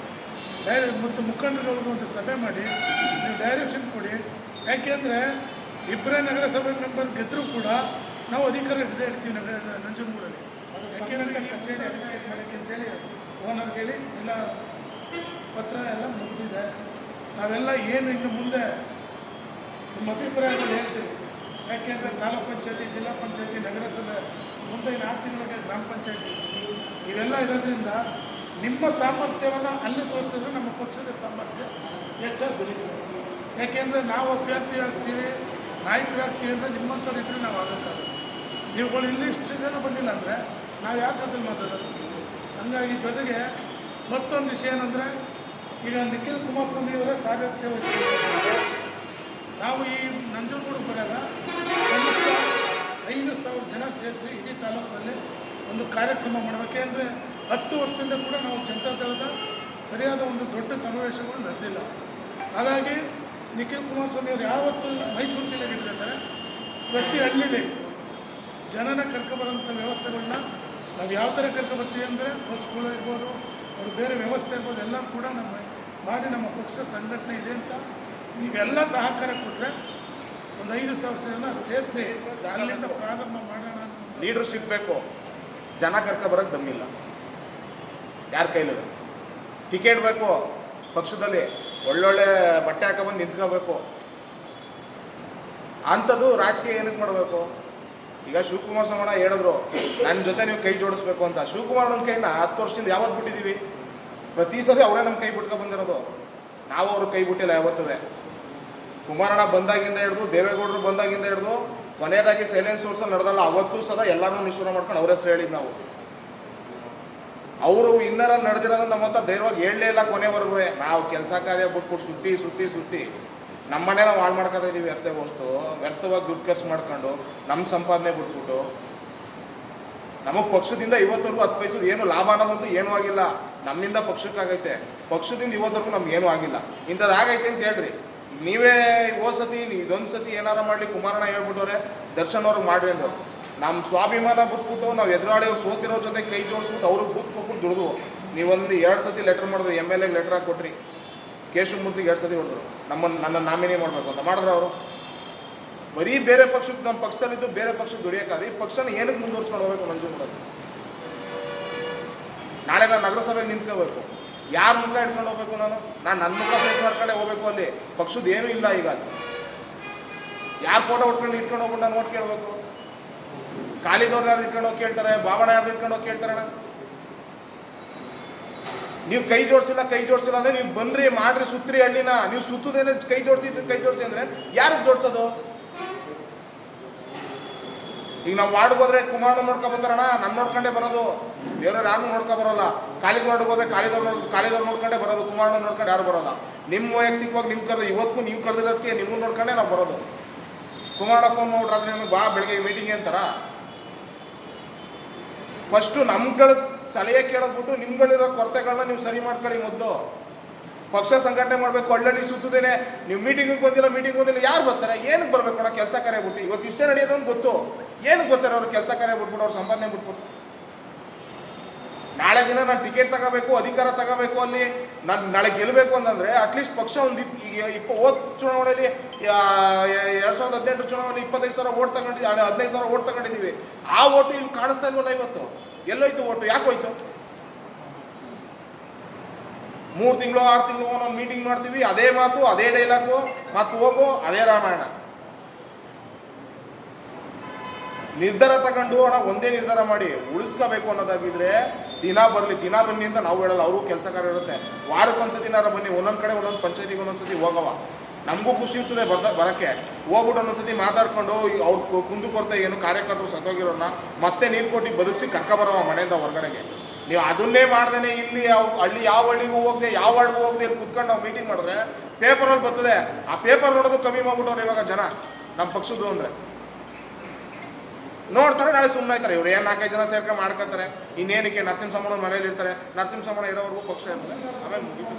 ಡೈರೆ ಮತ್ತು ಮುಖಂಡರುಗಳಿಗೆ ಒಂದು ಸಭೆ ಮಾಡಿ, ನೀವು ಡೈರೆಕ್ಷನ್ ಕೊಡಿ. ಯಾಕೆಂದರೆ ಇಬ್ಬರೇ ನಗರಸಭೆ ಮೆಂಬರ್ ಗೆದ್ದರೂ ಕೂಡ ನಾವು ಅಧಿಕಾರ ಹಿಡಿದೇ ಇರ್ತೀವಿ ನಗರ, ನಂಜನಗೂಡಲ್ಲಿ. ಯಾಕೆಂದರೆ ಕಚೇರಿ ಅಧಿಕಾರ ಮಾಡೋಕ್ಕೆ ಅಂತೇಳಿ ಓನರ್ ಹೇಳಿ, ಎಲ್ಲ ಪತ್ರ ಎಲ್ಲ ಮುಗಿದಿದೆ. ನಾವೆಲ್ಲ ಏನು ಇನ್ನು ಮುಂದೆ ನಿಮ್ಮ ಅಭಿಪ್ರಾಯಗಳು ಹೇಳ್ತೀವಿ. ಯಾಕೆಂದರೆ ತಾಲೂಕು ಪಂಚಾಯತಿ, ಜಿಲ್ಲಾ ಪಂಚಾಯತಿ, ನಗರಸಭೆ ಮುಂದೆ ನಾಲ್ಕು ತಿಂಗಳಿಗೆ ಗ್ರಾಮ ಪಂಚಾಯತಿ. ಇವೆಲ್ಲ ಇರೋದ್ರಿಂದ ನಿಮ್ಮ ಸಾಮರ್ಥ್ಯವನ್ನು ಅಲ್ಲಿ ತೋರಿಸಿದ್ರೆ ನಮ್ಮ ಪಕ್ಷದ ಸಾಮರ್ಥ್ಯ ಹೆಚ್ಚಾಗಿ ಬೆಳೀತದೆ. ಯಾಕೆಂದರೆ ನಾವು ಅಭ್ಯರ್ಥಿ ಆಗ್ತೀವಿ ನಾಯಕರಾಗ್ತೀವಿ ಅಂದರೆ ನಿಮ್ಮಂಥವ್ರು ಇದ್ದರೆ ನಾವು ಆಗೋಕ್ಕಾಗಲ್ಲ ನೀವುಗಳು ಇಲ್ಲಿ ಇಷ್ಟು ಜನ ಬಂದಿಲ್ಲ ಅಂದರೆ ನಾವು ಯಾವ ಮಾತಾಡೋದು? ಹಂಗಾಗಿ ಜೊತೆಗೆ ಮತ್ತೊಂದು ವಿಷಯ ಏನಂದರೆ, ಈಗ ನಿಖಿಲ್ ಕುಮಾರಸ್ವಾಮಿ ಅವರ ವಹಿಸಿದ್ದಾರೆ. ನಾವು ಈ ನಂಜನಗೂಡು ಬರೋದ ಐದು ಸಾವಿರ ಜನ ಸೇರಿಸಿ ಇಡೀ ತಾಲೂಕಿನಲ್ಲಿ ಒಂದು ಕಾರ್ಯಕ್ರಮ ಮಾಡಬೇಕು ಅಂದರೆ ಹತ್ತು ವರ್ಷದಿಂದ ಕೂಡ ನಾವು ಜನತಾದಳದ ಸರಿಯಾದ ಒಂದು ದೊಡ್ಡ ಸಮಾವೇಶಗಳು ನಡೆದಿಲ್ಲ. ಹಾಗಾಗಿ ನಿಖಿಲ್ ಕುಮಾರಸ್ವಾಮಿ ಅವರು ಯಾವತ್ತು ಮೈಸೂರು ಜಿಲ್ಲೆಗೆ ಇಟ್ಟಿರ್ತಾರೆ ಪ್ರತಿ ಹಳ್ಳಿಲಿ ಜನನ ಕರ್ಕೊಬರೋಂಥ ವ್ಯವಸ್ಥೆಗಳನ್ನ ನಾವು ಯಾವ ಥರ ಕರ್ಕೊಬರ್ತೀವಿ ಅಂದರೆ ಬಸ್ಗಳು ಇರ್ಬೋದು, ಅವ್ರು ಬೇರೆ ವ್ಯವಸ್ಥೆ ಇರ್ಬೋದು, ಎಲ್ಲ ಕೂಡ ನಮ್ಮ ಮಾಡಿ ನಮ್ಮ ಪಕ್ಷ ಸಂಘಟನೆ ಇದೆ ಅಂತ ನೀವೆಲ್ಲ ಸಹಕಾರ ಕೊಟ್ಟರೆ ಒಂದು ಐದು ಸಾವಿರ ಜನ ಸೇರಿಸಿ ಅಲ್ಲಿಂದ ಪ್ರಾರಂಭ ಮಾಡೋಣ ಲೀಡರ್ಶಿಪ್ ಬೇಕು. ಜನ ಕರ್ಕ ಬರೋಕ್ಕೆ ದಮ್ಮಿಲ್ಲ. ಯಾರ ಕೈಲೂ. ಟಿಕೆಟ್ ಬೇಕು, ಪಕ್ಷದಲ್ಲಿ ಒಳ್ಳೊಳ್ಳೆ ಬಟ್ಟೆ ಹಾಕೊಂಬಂದು ನಿಂತ್ಕೋಬೇಕು. ಅಂಥದ್ದು ರಾಜಕೀಯ ಏನಕ್ಕೆ ಮಾಡಬೇಕು? ಈಗ ಶಿವಕುಮಾರ್ ಸೋಮಣ್ಣ ಹೇಳಿದ್ರು ನನ್ನ ಜೊತೆ ನೀವು ಕೈ ಜೋಡಿಸ್ಬೇಕು ಅಂತ. ಶಿವಕುಮಾರ್ ನಮ್ಮ ಕೈನ ಹತ್ತು ವರ್ಷದಿಂದ ಯಾವತ್ತು ಬಿಟ್ಟಿದ್ದೀವಿ ಪ್ರತಿ ಸರಿ ಅವರೇ ನಮ್ಮ ಕೈ ಬಿಟ್ಕೊ ಬಂದಿರೋದು. ನಾವು ಅವ್ರ ಕೈ ಬಿಟ್ಟಿಲ್ಲ ಯಾವತ್ತೂ ಕುಮಾರಣ್ಣ ಬಂದಾಗಿಂದ ಹಿಡಿದು, ದೇವೇಗೌಡರು ಬಂದಾಗಿಂದ ಹಿಡಿದು ಕೊನೆಯದಾಗಿ ಸೈಲೆನ್ಸ್ ಸೋರ್ಸ್ ನಡೆದಲ್ಲ, ಅವತ್ತು ಸದ ಎಲ್ಲರನ್ನೂ ನಿಶ್ಚೂರ ಮಾಡ್ಕೊಂಡು ಅವ್ರ ಹೆಸರು ಹೇಳಿದ್ ನಾವು. ಅವರು ಇನ್ನರ ನಡೆದಿರೋದು ನಮ್ಮ ಹತ್ರ ಧೈರ್ಯವಾಗಿ ಹೇಳಲೇ ಇಲ್ಲ ಕೊನೆವರೆಗೂ. ನಾವು ಕೆಲಸ ಕಾರ್ಯ ಬಿಟ್ಬಿಟ್ಟು ಸುತ್ತಿ ಸುತ್ತಿ ಸುತ್ತಿ. ನಮ್ಮನೆ ನಾವು ಹಾಳು ಮಾಡ್ಕೊತಾ ಇದೀವಿ ವ್ಯರ್ಥ ಹೊಸ್ತು ವ್ಯರ್ಥವಾಗಿ ದುಡ್ಡು ಖರ್ಚು ಮಾಡ್ಕೊಂಡು ನಮ್ಮ ಸಂಪಾದನೆ ಬಿಟ್ಬಿಟ್ಟು. ನಮಗೆ ಪಕ್ಷದಿಂದ ಇವತ್ತವರೆಗೂ ಹತ್ತು ಪೈಸೆ ಏನು ಲಾಭ ಅನ್ನೋದಂತೂ ಏನೂ ಆಗಿಲ್ಲ. ನಮ್ಮಿಂದ ಪಕ್ಷಕ್ಕಾಗೈತೆ. ಪಕ್ಷದಿಂದ ಇವತ್ತವರೆಗೂ ನಮ್ಗೆ ಏನೂ ಆಗಿಲ್ಲ. ಇಂಥದ್ದು ಆಗೈತೆ ಅಂತ ಹೇಳ್ರಿ. ನೀವೇ ಓಸತಿ ಸತಿ ಇದೊಂದು ಸತಿ ಏನಾರ ಮಾಡಲಿ ಕುಮಾರಣ್ಣ ಹೇಳ್ಬಿಟ್ಟವ್ರೆ, ದರ್ಶನ್ ಅವ್ರಿಗೆ ಮಾಡ್ರಿ ಅಂದ್ರು. ನಮ್ಮ ಸ್ವಾಭಿಮಾನ ಬಿಟ್ಬಿಟ್ಟು ನಾವು ಎದುರಾಳಿ ಅವ್ರು ಸೋತಿರೋ ಜೊತೆ ಕೈ ಜೋಡಿಸ್ಬಿಟ್ಟು ಅವ್ರಿಗೆ ಬೂತ್ ಕೊಟ್ಬಿಟ್ಟು ದುಡಿದು. ನೀವೊಂದು ಎರಡು ಸತಿ ಲೆಟ್ರ್ ಮಾಡಿದ್ರು ಎಂ ಎಲ್ ಎಗೆ ಲೆಟ್ರ್ ಹಾಕಿ ಕೊಟ್ರಿ. ಕೇಶವಮೂರ್ತಿಗೆ ಎರಡು ಸತಿ ಹೊಡೆದ್ರು. ನಮ್ಮನ್ನು ನನ್ನ ನಾಮಿನಿ ಮಾಡಬೇಕು ಅಂತ ಮಾಡಿದ್ರು ಅವರು. ಬರೀ ಬೇರೆ ಪಕ್ಷಕ್ಕೆ ನಮ್ಮ ಪಕ್ಷದಲ್ಲಿದ್ದು ಬೇರೆ ಪಕ್ಷಕ್ಕೆ ದುಡಿಯೋಕ್ಕಾದ್ರೆ ಈ ಪಕ್ಷನ ಏನಕ್ಕೆ ಮುಂದುವರ್ಸ್ಕೊಂಡು ಹೋಗ್ಬೇಕು ನಂಜನಗೂಡಲ್ಲಿ ನಾಳೆ ನಾನು ನಗರಸಭೆಗೆ ನಿಂತ್ಕೋಬೇಕು ಯಾರ ಮುಖ ಇಟ್ಕೊಂಡು ಹೋಗ್ಬೇಕು ನಾನು? ನಾನು ನನ್ನ ಮುಖ ಫೇಸ್ ಮಾಡ್ಕೊಂಡೆ ಹೋಗ್ಬೇಕು ಅಲ್ಲಿ. ಪಕ್ಷದ ಏನೂ ಇಲ್ಲ ಈಗ ಯಾರು ಫೋಟೋ ಉಟ್ಕೊಂಡು ಇಟ್ಕೊಂಡು ಹೋಗ್ಬಿಟ್ಟು ನಾನು ಓಟ್ ಕೇಳಬೇಕು? ಕಾಲಿದವ್ರು ಯಾರು ಇಟ್ಕೊಂಡು ಹೋಗಿ ಕೇಳ್ತಾರೆ? ಬಾವಣ ಯಾರು ಇಟ್ಕೊಂಡು ಹೋಗಿ ಕೇಳ್ತಾರಣ ನೀವು ಕೈ ಜೋಡಿಸಿಲ್ಲ ಕೈ ಜೋಡಿಸಿಲ್ಲ ಅಂದ್ರೆ ನೀವು ಬನ್ರಿ, ಮಾಡ್ರಿ, ಸುತ್ರಿ ಹಳ್ಳಿನ. ನೀವು ಸುತ್ತದೇನೆ ಕೈ ಜೋಡಿಸಿದ್ರೆ ಕೈ ಜೋಡಿಸಿ ಅಂದ್ರೆ ಯಾರಿಗೆ ಜೋಡಿಸೋದು? ಈಗ ನಾವು ವಾರ್ಡ್ಗೆ ಹೋದ್ರೆ ಕುಮಾರನ ನೋಡ್ಕೊ ಬರ್ತಾರಣ ನನ್ನ ನೋಡ್ಕೊಂಡೇ ಬರೋದು. ಬೇರೆ ಯಾರು ನೋಡ್ಕೊ ಬರೋಲ್ಲ. ಕಾಲಿದ ವಾರ್ಡ್ಗೆ ಹೋದ್ರೆ ಕಾಲಿದವ್ರು ನೋಡ್, ಕಾಲಿದವ್ರು ನೋಡ್ಕೊಂಡೇ ಬರೋದು, ಕುಮಾರಣ್ಣ ನೋಡ್ಕೊಂಡು ಯಾರು ಬರೋಲ್ಲ. ನಿಮ್ಮ ವೈಯಕ್ತಿಕವಾಗಿ ನಿಮ್ಮ ಕರೆದು ಇವತ್ತಿಗೂ ನೀವು ಕರೆದಿರೋದಕ್ಕೆ ನಿಮ್ಮನ್ನು ನೋಡ್ಕೊಂಡೇ ನಾವು ಬರೋದು. ಕುಮಾರಣ್ಣ ಫೋನ್ ನೋಡ್ರಾದ್ರೆ ನಿಮಗೆ ಬಾ, ಬೆಳಗ್ಗೆ ಮೀಟಿಂಗ್ ಅಂತಾರ? ಫಸ್ಟು ನಮ್ಗಳ ಸಲಹೆ ಕೇಳೋದ್ಬಿಟ್ಟು ನಿಮ್ಗಳಿರೋ ಕೊರತೆಗಳನ್ನ ನೀವು ಸರಿ ಮಾಡ್ಕೊಳ್ಳಿ ಮೊದಲು. ಪಕ್ಷ ಸಂಘಟನೆ ಮಾಡಬೇಕು ಒಳ್ಳೆ ಸುತ್ತದೇನೆ. ನೀವು ಮೀಟಿಂಗಿಗೆ ಬಂದಿಲ್ಲ ಮೀಟಿಂಗ್ ಬಂದಿಲ್ಲ ಯಾರು ಬರ್ತಾರೆ? ಏನಕ್ಕೆ ಬರಬೇಕು ಕೆಲಸ ಕರೆಯಬಿಟ್ಟು. ಇವತ್ತು ಇಷ್ಟೇ ನಡೆಯೋದು ಅಂತ ಗೊತ್ತು. ಏನಕ್ಕೆ ಗೊತ್ತಾರೆ ಅವ್ರು ಕೆಲಸ ಕಾರ್ಯ ಬಿಟ್ಬಿಟ್ಟು ಅವ್ರ ಸಂಪಾದನೆ ಬಿಟ್ಬಿಟ್ಟು. ನಾಳೆ ದಿನ ನಾನು ಟಿಕೆಟ್ ತಗೋಬೇಕು, ಅಧಿಕಾರ ತಗೋಬೇಕು ಅಲ್ಲಿ, ನಾನು ನಾಳೆ ಗೆಲ್ಲಬೇಕು ಅಂತಂದ್ರೆ ಅಟ್ಲೀಸ್ಟ್ ಪಕ್ಷ ಒಂದು ಈಗ ಇಪ್ಪ ಓದ್ ಚುನಾವಣೆಯಲ್ಲಿ ಎರಡು ಸಾವಿರದ ಹದಿನೆಂಟು ಚುನಾವಣೆ ಇಪ್ಪತ್ತೈದು ಸಾವಿರ ಓಟ್ ತಗೊಂಡಿದ್ದೀವಿ ಹದಿನೈದು ಸಾವಿರ ಓಟ್ ತಗೊಂಡಿದ್ದೀವಿ. ಆ ಓಟು ಇಲ್ಲಿ ಕಾಣಿಸ್ತಾ ಇಲ್ವಲ್ಲ ಇವತ್ತು? ಎಲ್ಲೋಯ್ತು ಓಟು ಯಾಕೆ ಹೋಯ್ತು? ಮೂರು ತಿಂಗಳು, ಆರು ತಿಂಗಳು ಒಂದೊಂದು ಮೀಟಿಂಗ್ ಮಾಡ್ತೀವಿ, ಅದೇ ಮಾತು, ಅದೇ ಡೈಲಾಗು ಮತ್ತು ಹೋಗು, ಅದೇ ರಾಮಾಯಣ. ನಿರ್ಧಾರ ತಗೊಂಡು ಹಣ ಒಂದೇ ನಿರ್ಧಾರ ಮಾಡಿ ಉಳಿಸ್ಕೋಬೇಕು ಅನ್ನೋದಾಗಿದ್ರೆ ದಿನ ಬರಲಿ, ದಿನ ಬನ್ನಿ ಅಂತ ನಾವು ಹೇಳಲ್ಲ ಅವರು ಕೆಲಸ ಕಾರ್ಯ ಇರುತ್ತೆ. ವಾರಕ್ಕೊಂದ್ಸತಿ ನಾರ ಬನ್ನಿ, ಒಂದೊಂದು ಕಡೆ ಒಂದೊಂದು ಪಂಚಾಯತಿಗೆ ಒಂದೊಂದು ಸತಿ ಹೋಗವ. ನಮಗೂ ಖುಷಿ ಇರ್ತದೆ ಬರ್ದ ಬರೋಕ್ಕೆ. ಹೋಗ್ಬಿಟ್ಟು ಒಂದೊಂದ್ಸತಿ ಮಾತಾಡ್ಕೊಂಡು ಅವ್ರು ಕುಂದು ಕೊರತೆ ಏನು ಕಾರ್ಯಕರ್ತರು ಸತ್ತೋಗಿರೋನ್ನ ಮತ್ತೆ ನೀರು ಕೊಟ್ಟು ಬದುಕಿಸಿ ಕರ್ಕೊಬರವ ಮನೆಯಿಂದ ಹೊರಗಡೆಗೆ. ನೀವು ಅದನ್ನೇ ಮಾಡ್ದೇ ಇಲ್ಲಿ ಯಾವ ಹಳ್ಳಿ ಯಾವ ಹಳ್ಳಿಗೂ ಹೋಗದೆ, ಯಾವ ಹಳ್ಳಿಗೂ ಹೋಗದೆ ಕುತ್ಕೊಂಡು ನಾವು ಮೀಟಿಂಗ್ ಮಾಡಿದ್ರೆ ಪೇಪರಲ್ಲಿ ಬರ್ತದೆ. ಆ ಪೇಪರ್ ನೋಡೋದು ಕಮ್ಮಿ ಮಾಡ್ಬಿಟ್ಟವ್ರು ಇವಾಗ ಜನ ನಮ್ಮ ಪಕ್ಷದ್ದು ಅಂದರೆ. ನೋಡ್ತಾರೆ ನಾಳೆ ಸುಮ್ಮನೆ ಆಯ್ತಾರೆ. ಇವ್ರು ಏನು ನಾಲ್ಕೈದು ಜನ ಸೇರ್ಕೊಂಡು ಮಾಡ್ಕೊತಾರೆ. ಇನ್ನೇನಕ್ಕೆ ನರಸಿಂಹಸ್ವಾಮನ ಮನೇಲಿ ಇರ್ತಾರೆ. ನರಸಿಂಹಸ್ವಾಮನ ಇರೋವರೆಗೂ ಪಕ್ಷ ಇರ್ತಾರೆ ಆಮೇಲೆ ಮುಗಿತು.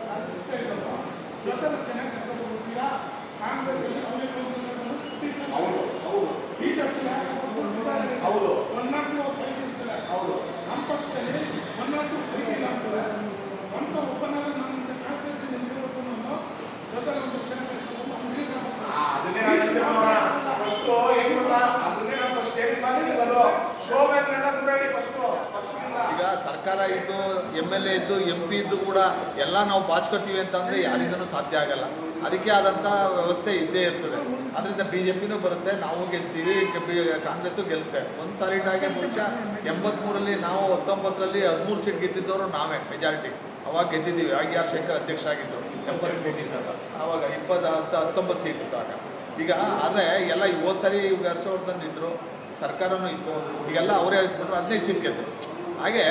ಹೌದು ಹೌದು. ಹೌದು. ನಮ್ಮ ಪಕ್ಷದಲ್ಲಿ ನಮ್ಮ ನಿಂತಿರಬೇಕು ಅನ್ನೋ ಜೊತೆಲಿ ಒಂದು ಚೆನ್ನಾಗಿ ಕರ್ಕೊಂಡು ಹೋಗಿ ಮುಗಿಸ್ಬೇಕು. ಆ, ಅದನ್ನೇ ನಾನು ಹೇಳ್ತೀನಿ ನೋಡೋಣ. First ಹೆಂಗ್ ಗೊತ್ತಾ? ಅದನ್ನೇ ನಾನು first ಹೇಳಿದ್ ಮಾತು ನಿಮ್ಮದು. ಶೋಭೆ ಅಂದ್ರೆ ಎಲ್ಲ ದೂರ ಇಡಿ first. First ಇಂದ. ಈಗ ಸರ್ಕಾರ ಇದ್ದು ಎಂ ಎಲ್ ಎ ಇದ್ದು ಎಂ ಪಿ ಇದ್ದು ಕೂಡ ಎಲ್ಲ ನಾವು ಬಾಚ್ಕೋತೀವಿ ಅಂತಂದ್ರೆ ಯಾರಿಂದನೂ ಸಾಧ್ಯ ಆಗಲ್ಲ. ಅದಕ್ಕೆ ಆದಂಥ ವ್ಯವಸ್ಥೆ ಇದ್ದೇ ಇರ್ತದೆ. ಅದರಿಂದ ಬಿ ಜೆ ಬರುತ್ತೆ, ನಾವು ಗೆಲ್ತೀವಿ ಕಾಂಗ್ರೆಸ್ಸು ಗೆಲ್ಲುತ್ತೆ ಒಂದು ಸಾಲಿಡಾಗಿ ಮುಂಚೆ ಎಂಬತ್ಮೂರಲ್ಲಿ ನಾವು ಹತ್ತೊಂಬತ್ತರಲ್ಲಿ ಹದಿಮೂರು ಸೀಟ್ ಗೆದ್ದಿದ್ದವರು ನಾವೇ ಮೆಜಾರಿಟಿ ಅವಾಗ ಗೆದ್ದಿದ್ದೀವಿ. ಆಗ ಆರ್ ಶಂಕರ್ ಅಧ್ಯಕ್ಷ ಆಗಿದ್ದರು ಎಂಬತ್ತು ಸೀಟ್. ಇದ್ದಾಗ ಅವಾಗ ಇಪ್ಪತ್ತು ಹತ್ತು ಹತ್ತೊಂಬತ್ತು ಸೀಟ್ ಆಗ. ಈಗ, ಆದರೆ ಎಲ್ಲ ಹೋದ ಸರಿ ಇವಾಗ ಹರ್ಷವರ್ಧನ್ ಇದ್ದರು ಸರ್ಕಾರನೂ ಇತ್ತು. ಈಗೆಲ್ಲ ಅವರೇ ಹದಿನೈದು ಸೀಟ್ ಗೆದ್ದರು ಹಾಗೆ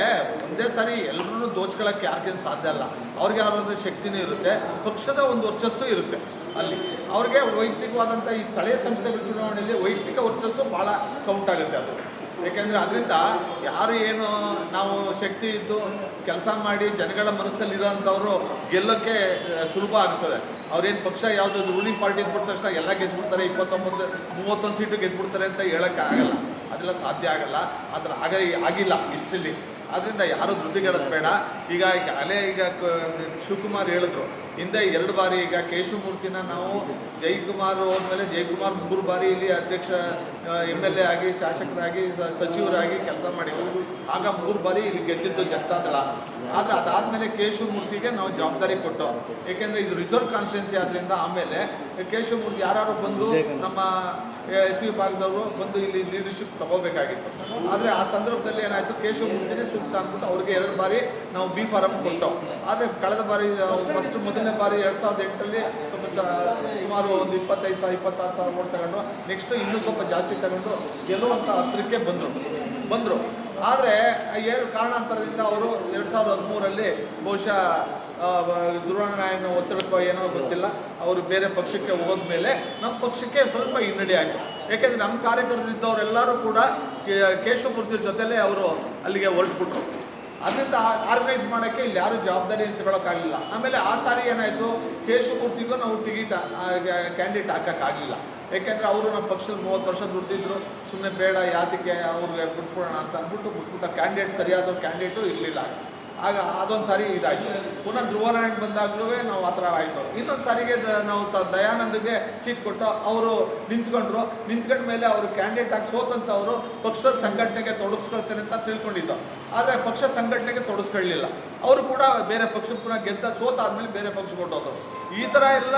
ಒಂದೇ ಸಾರಿ ಎಲ್ಲರೂ ದೋಚ್ಕೊಳ್ಳೋಕ್ಕೆ ಯಾರಿಗೇನು ಸಾಧ್ಯ ಅಲ್ಲ. ಅವ್ರಿಗೆ ಅವ್ರದ್ದು ಶಕ್ತಿನೂ ಇರುತ್ತೆ, ಪಕ್ಷದ ಒಂದು ವರ್ಚಸ್ಸು ಇರುತ್ತೆ ಅಲ್ಲಿ. ಅವ್ರಿಗೆ ವೈಯಕ್ತಿಕವಾದಂಥ ಈ ಸ್ಥಳೀಯ ಸಂಸ್ಥೆಗಳ ಚುನಾವಣೆಯಲ್ಲಿ ವೈಯಕ್ತಿಕ ವರ್ಚಸ್ಸು ಭಾಳ ಕೌಂಟ್ ಆಗುತ್ತೆ ಅದು. ಏಕೆಂದರೆ ಅದರಿಂದ ಯಾರು ಏನು ನಾವು ಶಕ್ತಿ ಇದ್ದು ಕೆಲಸ ಮಾಡಿ ಜನಗಳ ಮನಸ್ಸಲ್ಲಿ ಇರೋಂಥವ್ರು ಗೆಲ್ಲೋಕ್ಕೆ ಸುಲಭ ಆಗ್ತದೆ. ಅವ್ರೇನು ಪಕ್ಷ ಯಾವುದು ರೂಲಿಂಗ್ ಪಾರ್ಟಿ ಇದ್ಬಿಟ್ಟ ತಕ್ಷಣ ಎಲ್ಲ ಗೆದ್ದುಬಿಡ್ತಾರೆ ಇಪ್ಪತ್ತೊಂಬತ್ತು, ಮೂವತ್ತೊಂದು ಸೀಟು ಗೆದ್ದುಬಿಡ್ತಾರೆ ಅಂತ ಹೇಳೋಕ್ಕೆ ಆಗಲ್ಲ ಅದೆಲ್ಲ ಸಾಧ್ಯ ಆಗಲ್ಲ ಆ ಥರ ಆಗ ಆಗಿಲ್ಲ ಇಷ್ಟಲ್ಲಿ ಅದರಿಂದ ಯಾರು ಧೃತಿಗೆಡೋದು ಬೇಡ. ಈಗ ಅಲೆ ಈಗ ಶಿವಕುಮಾರ್ ಹೇಳಿದ್ರು ಹಿಂದೆ ಎರಡು ಬಾರಿ ಈಗ ಕೇಶವಮೂರ್ತಿನ ನಾವು ಜಯಕುಮಾರ್ ಹೋದ್ಮೇಲೆ ಜಯಕುಮಾರ್ ಮೂರು ಬಾರಿ ಇಲ್ಲಿ ಅಧ್ಯಕ್ಷ ಎಂ ಎಲ್ ಎ ಆಗಿ ಶಾಸಕರಾಗಿ ಸಚಿವರಾಗಿ ಕೆಲಸ ಮಾಡಿದ್ರು ಆಗ ಮೂರು ಬಾರಿ ಇಲ್ಲಿ ಗೆದ್ದಿದ್ದು ಆದ್ರೆ ಅದಾದ್ಮೇಲೆ ಅದಾದಮೇಲೆ ಕೇಶವಮೂರ್ತಿಗೆ ನಾವು ಜವಾಬ್ದಾರಿ ಕೊಟ್ಟು ಏಕೆಂದರೆ ಇದು ರಿಸರ್ವ್ ಕಾನ್ಸ್ಟಿಟ್ಯೂನ್ಸಿ ಆದ್ರಿಂದ ಆಮೇಲೆ ಕೇಶವಮೂರ್ತಿ ಯಾರು ಬಂದು ನಮ್ಮ ಎಸ್ ಸಿ ಭಾಗದವರು ಬಂದು ಇಲ್ಲಿ ಲೀಡರ್ಶಿಪ್ ತಗೋಬೇಕಾಗಿತ್ತು. ಆದರೆ ಆ ಸಂದರ್ಭದಲ್ಲಿ ಏನಾಯಿತು ಕೇಶವಮೂರ್ತಿನೇ ಸೂಕ್ತ ಅಂದ್ಬಿಟ್ಟು ಅವ್ರಿಗೆ ಎರಡು ಬಾರಿ ನಾವು ಬಿ ಫಾರಂ ಕೊಟ್ಟು. ಆದರೆ ಕಳೆದ ಬಾರಿ ಫಸ್ಟ್ ಮೊದಲನೇ ಬಾರಿ ಎರಡು ಸಾವಿರದ ಎಂಟರಲ್ಲಿ ಸ್ವಲ್ಪ ಸುಮಾರು ಒಂದು ಇಪ್ಪತ್ತೈದು ಸಾವಿರ, ಇಪ್ಪತ್ತಾರು ಸಾವಿರ ಓಟ್ ತಗೊಂಡು ನೆಕ್ಸ್ಟ್ ಇನ್ನೂ ಸ್ವಲ್ಪ ಜಾಸ್ತಿ ತಗೊಂಡು ಗೆಲ್ಲುವಂಥ ಹತ್ತಿರಕ್ಕೆ ಬಂದರು. ಬಂದರು. ಆದರೆ ಏನು ಕಾರಣಾಂತರದಿಂದ ಅವರು ಎರಡು ಸಾವಿರದ ಹದಿಮೂರಲ್ಲಿ ಬಹುಶಃ ಧ್ರುವನಾರಾಯಣ ಒತ್ತಡಕ್ಕೋ ಏನೋ ಗೊತ್ತಿಲ್ಲ. ಅವರು ಬೇರೆ ಪಕ್ಷಕ್ಕೆ ಹೋದ್ಮೇಲೆ ನಮ್ಮ ಪಕ್ಷಕ್ಕೆ ಸ್ವಲ್ಪ ಹಿನ್ನಡೆ ಆಯಿತು. ಯಾಕೆಂದರೆ ನಮ್ಮ ಕಾರ್ಯಕರ್ತರಿದ್ದವರೆಲ್ಲರೂ ಕೂಡ ಕೆ- ಕೇಶವಮೂರ್ತಿ ಜೊತೆಲೇ ಅವರು ಅಲ್ಲಿಗೆ ಹೊರಟ್ಬಿಟ್ರು. ಅದರಿಂದ ಆರ್ಗನೈಸ್ ಮಾಡೋಕ್ಕೆ ಇಲ್ಲಿ ಯಾರು ಜವಾಬ್ದಾರಿ ತಗೊಳಕ್ಕಾಗಲಿಲ್ಲ ಆಮೇಲೆ ಆ ಸಾರಿ ಏನಾಯಿತು, ಕೇಶವಮೂರ್ತಿಗೂ ನಾವು ಟಿಕೆಟ್ ಕ್ಯಾಂಡಿಡೇಟ್ ಹಾಕೋಕ್ಕಾಗಲಿಲ್ಲ. ಯಾಕೆಂದರೆ ಅವರು ನಮ್ಮ ಪಕ್ಷದ ಮೂವತ್ತು ವರ್ಷ ದುಡ್ಡಿದ್ರು ಸುಮ್ಮನೆ ಬೇಡ ಯಾತಕ್ಕೆ ಅವ್ರಿಗೆ ಬಿಟ್ಕೊಡೋಣ ಅಂತ ಅಂದ್ಬಿಟ್ಟು ಬಿಟ್ಬಿಟ್ಟ ಕ್ಯಾಂಡಿಡೇಟ್ ಸರಿಯಾದ ಕ್ಯಾಂಡಿಡೇಟು ಇರಲಿಲ್ಲ. ಆಗ ಅದೊಂದು ಸಾರಿ ಇದಾಯಿತು. ಪುನಃ ಧ್ರುವನಾರಾಯಣ್ ಬಂದಾಗಲೂ ನಾವು ಆ ಥರ ಆಯಿತು. ಇನ್ನೊಂದು ಸಾರಿಗೆ ನಾವು ದಯಾನಂದಗೆ ಸೀಟ್ ಕೊಟ್ಟು ಅವರು ನಿಂತ್ಕೊಂಡ್ರು. ನಿಂತ್ಕೊಂಡ ಮೇಲೆ ಅವರು ಕ್ಯಾಂಡಿಡೇಟ್ ಆಗಿ ಸೋತಂತ ಅವರು ಪಕ್ಷದ ಸಂಘಟನೆಗೆ ತೊಡಗಿಸ್ಕೊಳ್ತಾರೆ ಅಂತ ತಿಳ್ಕೊಂಡಿದ್ದು. ಆದರೆ ಪಕ್ಷ ಸಂಘಟನೆಗೆ ತೊಡಗಿಸ್ಕೊಳ್ಳಿಲ್ಲ. ಅವರು ಕೂಡ ಬೇರೆ ಪಕ್ಷಕ್ಕೆ ಪುನಃ ಗೆದ್ದ ಸೋತಾದ್ಮೇಲೆ ಬೇರೆ ಪಕ್ಷಕ್ಕೆ ಕೊಟ್ಟೋದು ಈ ಥರ ಎಲ್ಲ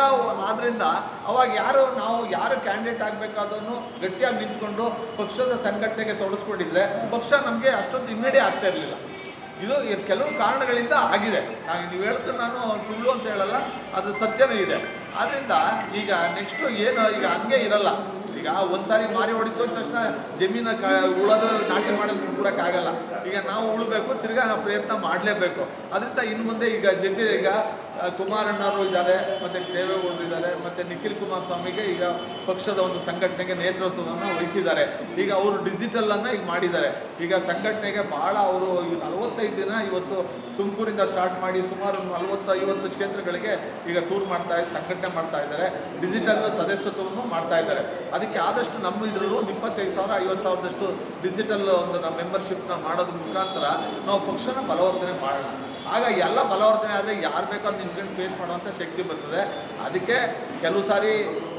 ಆದ್ರಿಂದ ಅವಾಗ ಯಾರು ನಾವು ಯಾರು ಕ್ಯಾಂಡಿಡೇಟ್ ಆಗಬೇಕಾದನ್ನು ಗಟ್ಟಿಯಾಗಿ ನಿಂತ್ಕೊಂಡು ಪಕ್ಷದ ಸಂಘಟನೆಗೆ ತೊಡಸ್ಕೊಂಡಿದ್ರೆ ಪಕ್ಷ ನಮಗೆ ಅಷ್ಟೊಂದು ಹಿನ್ನಡೆ ಆಗ್ತಾ ಇರಲಿಲ್ಲ. ಇದು ಕೆಲವು ಕಾರಣಗಳಿಂದ ಆಗಿದೆ. ನಾನು ನೀವು ಹೇಳ್ತು ನಾನು ಸುಳ್ಳು ಅಂತ ಹೇಳಲ್ಲ, ಅದು ಸತ್ಯನೂ ಇದೆ. ಆದ್ರಿಂದ ಈಗ ನೆಕ್ಸ್ಟು ಏನು ಈಗ ಹಂಗೆ ಇರಲ್ಲ. ಈಗ ಒಂದ್ಸಾರಿ ಮಾರಿ ಹೊಡಿತು ಅಂದ ತಕ್ಷಣ ಜಮೀನ ಕ, ಉಳೋದು ನಾಟಿ ಮಾಡೋದು ಆಗಲ್ಲ ಈಗ ನಾವು ಉಳಬೇಕು, ತಿರ್ಗಾ ನಾವು ಪ್ರಯತ್ನ ಮಾಡಲೇಬೇಕು. ಅದರಿಂದ ಇನ್ನು ಮುಂದೆ ಈಗ ಜಮೀನು ಈಗ ಕುಮಾರಣ್ಣವರು ಇದ್ದಾರೆ, ಮತ್ತು ದೇವೇಗೌಡರು ಇದ್ದಾರೆ, ಮತ್ತು ನಿಖಿಲ್ ಕುಮಾರ್ ಸ್ವಾಮಿಗೆ ಈಗ ಪಕ್ಷದ ಒಂದು ಸಂಘಟನೆಗೆ ನೇತೃತ್ವವನ್ನು ವಹಿಸಿದ್ದಾರೆ. ಈಗ ಅವರು ಡಿಜಿಟಲನ್ನು ಈಗ ಮಾಡಿದ್ದಾರೆ. ಈಗ ಸಂಘಟನೆಗೆ ಬಹಳ ಅವರು ನಲವತ್ತೈದು ದಿನ ಇವತ್ತು ತುಮಕೂರಿಂದ ಸ್ಟಾರ್ಟ್ ಮಾಡಿ ಸುಮಾರು ನಲವತ್ತು ಐವತ್ತು ಕ್ಷೇತ್ರಗಳಿಗೆ ಈಗ ಟೂರ್ ಮಾಡ್ತಾ ಸಂಘಟನೆ ಮಾಡ್ತಾ ಇದ್ದಾರೆ. ಡಿಜಿಟಲ್ ಸದಸ್ಯತ್ವವನ್ನು ಮಾಡ್ತಾ ಇದ್ದಾರೆ. ಅದಕ್ಕೆ ಆದಷ್ಟು ನಮ್ಮ ಇದರಲ್ಲೂ ಒಂದು ಇಪ್ಪತ್ತೈದು ಸಾವಿರ, ಐವತ್ತು ಸಾವಿರದಷ್ಟು ಡಿಜಿಟಲ್ ಒಂದು ನಮ್ಮ ಮೆಂಬರ್ಶಿಪ್ನ ಮಾಡೋದ್ರ ಮುಖಾಂತರ ನಾವು ಪಕ್ಷನ ಬಲವರ್ಧನೆ ಮಾಡೋಣ. ಆಗ ಎಲ್ಲ ಬಲವರ್ಧನೆ ಆದರೆ ಯಾರು ಬೇಕಾದ್ರೂ ನಿಂತ್ಕೊಂಡು ಫೇಸ್ ಮಾಡುವಂಥ ಶಕ್ತಿ ಬರ್ತದೆ. ಅದಕ್ಕೆ ಕೆಲವು ಸಾರಿ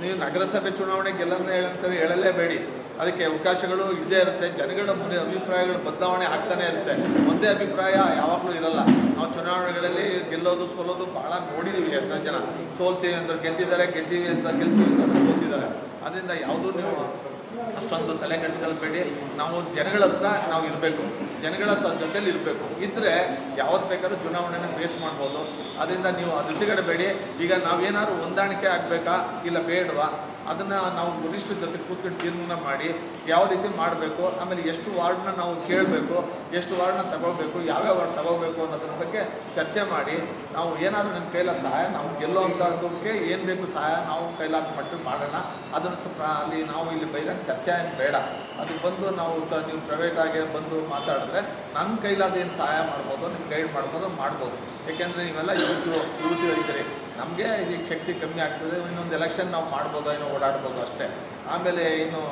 ನೀವು ನಗರಸಭೆ ಚುನಾವಣೆ ಗೆಲ್ಲಂತ ಹೇಳ್ತಾರೆ ಹೇಳಲೇಬೇಡಿ. ಅದಕ್ಕೆ ಅವಕಾಶಗಳು ಇದ್ದೇ ಇರುತ್ತೆ. ಜನಗಳ ಅಭಿಪ್ರಾಯಗಳು ಬದಲಾವಣೆ ಆಗ್ತಾನೆ ಇರುತ್ತೆ. ಒಂದೇ ಅಭಿಪ್ರಾಯ ಯಾವಾಗಲೂ ಇರಲ್ಲ. ನಾವು ಚುನಾವಣೆಗಳಲ್ಲಿ ಗೆಲ್ಲೋದು, ಸೋಲೋದು ಭಾಳ ನೋಡಿದ್ದೀವಿ ಎಷ್ಟೋ ಜನ. ಸೋಲ್ತೀವಿ ಅಂದ್ರೆ ಗೆದ್ದಿದ್ದಾರೆ, ಗೆದ್ದೀವಿ ಅಂತ ಗೆಲ್ತೀವಿ ಅಂತ ಗೊತ್ತಿದ್ದಾರೆ. ಅದರಿಂದ ಯಾವುದೂ ನೀವು ಅಷ್ಟೊಂದು ತಲೆ ಕೆಡಿಸ್ಕೊಳ್ಬೇಡಿ. ನಾವು ಜನಗಳ ಹತ್ರ ನಾವು ಇರಬೇಕು. ಜನಗಳ ಜೊತೆಲಿ ಇರಬೇಕು. ಇದ್ರೆ ಯಾವತ್ತು ಬೇಕಾದ್ರೂ ಚುನಾವಣೆನ ಫೇಸ್ ಮಾಡ್ಬೋದು. ಅದರಿಂದ ನೀವು ಅದು ಬೇಡಿ. ಈಗ ನಾವೇನಾದ್ರು ಹೊಂದಾಣಿಕೆ ಆಗಬೇಕಾ? ಇಲ್ಲ ಬೇಡವಾ? ಅದನ್ನ ನಾವು ವರಿಷ್ಠರ ಜೊತೆ ಕೂತ್ಕೊಂಡು ತೀರ್ಮಾನ ಮಾಡಿ ಯಾವ ರೀತಿ ಮಾಡಬೇಕು, ಆಮೇಲೆ ಎಷ್ಟು ವಾರ್ಡ್ನ ನಾವು ಕೇಳಬೇಕು, ಎಷ್ಟು ವಾರ್ಡ್ನ ತಗೋಬೇಕು ಯಾವ್ಯಾವ ವಾರ್ಡ್ ತಗೋಬೇಕು ಅನ್ನೋದ್ರ ಬಗ್ಗೆ ಚರ್ಚೆ ಮಾಡಿ, ನಾವು ಏನಾದರೂ ನಿಮ್ಮ ಕೈಲಾದ ಸಹಾಯ, ನಾವು ಗೆಲ್ಲುವಂಥದ್ದಕ್ಕೆ ಏನು ಬೇಕು ಸಹಾಯ, ನಾವು ಕೈಲಾದ ಮಟ್ಟಿಗೆ ಮಾಡೋಣ. ಅದನ್ನು ಸ್ವಲ್ಪ ಅಲ್ಲಿ ನಾವು ಇಲ್ಲಿ ಬೈದಂಗೆ ಚರ್ಚೆ ಏನು ಬೇಡ. ಅದು ಬಂದು ನಾವು ಸ, ನೀವು ಪ್ರೈವೇಟ್ ಆಗಿ ಬಂದು ಮಾತಾಡಿದ್ರೆ ನನ್ನ ಕೈಲಾದ ಏನು ಸಹಾಯ ಮಾಡ್ಬೋದು ನಿಮ್ಮ ಗೈಡ್ ಮಾಡ್ಬೋದು ಮಾಡ್ಬೋದು. ಯಾಕೆಂದರೆ ನೀವೆಲ್ಲ ಯುವಕರು ಇದ್ದೀರಿ. ನಮಗೆ ಈಗ ಶಕ್ತಿ ಕಮ್ಮಿ ಆಗ್ತದೆ, ಇನ್ನೊಂದು ಎಲೆಕ್ಷನ್ ನಾವು ಮಾಡ್ಬೋದು ಏನೋ ಓಡಾಡ್ಬೋದು ಅಷ್ಟೇ. ಆಮೇಲೆ ಇನ್ನು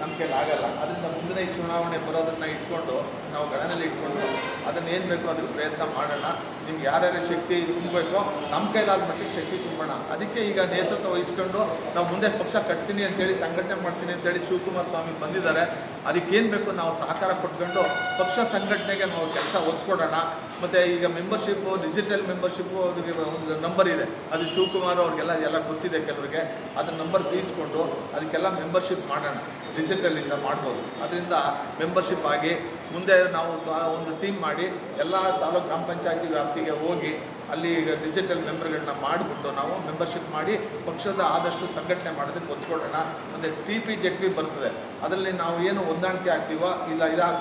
ನಮ್ಮ ಕೈಲಿ ಆಗಲ್ಲ. ಅದರಿಂದ ಮುಂದಿನ ಈ ಚುನಾವಣೆ ಬರೋದನ್ನ ಇಟ್ಕೊಂಡು, ನಾವು ಗಣನೆಯಲ್ಲಿ ಇಟ್ಕೊಂಡು ಅದನ್ನೇನು ಬೇಕೋ ಅದಕ್ಕೆ ಪ್ರಯತ್ನ ಮಾಡೋಣ. ನಿಮ್ಗೆ ಯಾರ್ಯಾರ ಶಕ್ತಿ ತುಂಬಬೇಕೋ ನಮ್ಮ ಕೈಲಾದ ಮಟ್ಟಿಗೆ ಶಕ್ತಿ ತುಂಬೋಣ. ಅದಕ್ಕೆ ಈಗ ನೇತೃತ್ವ ವಹಿಸ್ಕೊಂಡು ನಾವು ಮುಂದೆ ಪಕ್ಷ ಕಟ್ತೀನಿ ಅಂತೇಳಿ ಸಂಘಟನೆ ಮಾಡ್ತೀನಿ ಅಂತೇಳಿ ಶಿವಕುಮಾರ್ ಸ್ವಾಮಿ ಬಂದಿದ್ದಾರೆ. ಅದಕ್ಕೇನು ಬೇಕು ನಾವು ಸಹಕಾರ ಕೊಟ್ಕೊಂಡು ಪಕ್ಷ ಸಂಘಟನೆಗೆ ನಾವು ಕೆಲಸ ಒತ್ಕೊಡೋಣ ಮತ್ತು ಈಗ ಮೆಂಬರ್ಶಿಪ್ಪು ಡಿಜಿಟಲ್ ಮೆಂಬರ್ಶಿಪ್ಪು ಅದಕ್ಕೆ ಒಂದು ನಂಬರ್ ಇದೆ. ಅದು ಶಿವಕುಮಾರ್ ಅವ್ರಿಗೆಲ್ಲ ಎಲ್ಲ ಗೊತ್ತಿದೆ ಕೆಲವರಿಗೆ. ಅದನ್ನ ನಂಬರ್ ತೀಸ್ಕೊಂಡು ಅದಕ್ಕೆಲ್ಲ ಮೆಂಬರ್ಶಿಪ್ ಮಾಡೋಣ. ಡಿಜಿಟಲಿಂದ ಮಾಡ್ಬೋದು. ಅದರಿಂದ ಮೆಂಬರ್ಶಿಪ್ ಆಗಿ ಮುಂದೆ ನಾವು ಒಂದು ಟೀಮ್ ಮಾಡಿ ಎಲ್ಲ ತಾಲೂಕು ಗ್ರಾಮ ಪಂಚಾಯತಿ ವ್ಯಾಪ್ತಿಗೆ ಹೋಗಿ ಅಲ್ಲಿ ಈಗ ಡಿಜಿಟಲ್ ಮೆಂಬರ್ಗಳನ್ನ ಮಾಡಿಬಿಟ್ಟು ನಾವು ಮೆಂಬರ್ಶಿಪ್ ಮಾಡಿ ಪಕ್ಷದ ಆದಷ್ಟು ಸಂಘಟನೆ ಮಾಡೋದಕ್ಕೆ ಒತ್ಕೊಳ್ಳೋಣ. ಮತ್ತು ಪಿ ಪಿ ಜೆಡ್ ಪಿ ಬರ್ತದೆ. ಅದರಲ್ಲಿ ನಾವು ಏನು ಹೊಂದಾಣಿಕೆ ಆಗ್ತೀವೋ ಇಲ್ಲ ಇದಾಗ